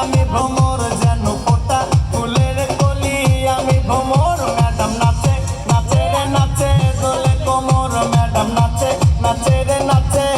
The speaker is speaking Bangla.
আমি ভ্রমর যেন পোটা ফুলের কলি আমি ভ্রমর, ম্যাডাম নাচে। নাচে রে নাচে ম্যাডাম নাচে। নাচে রে নাচে।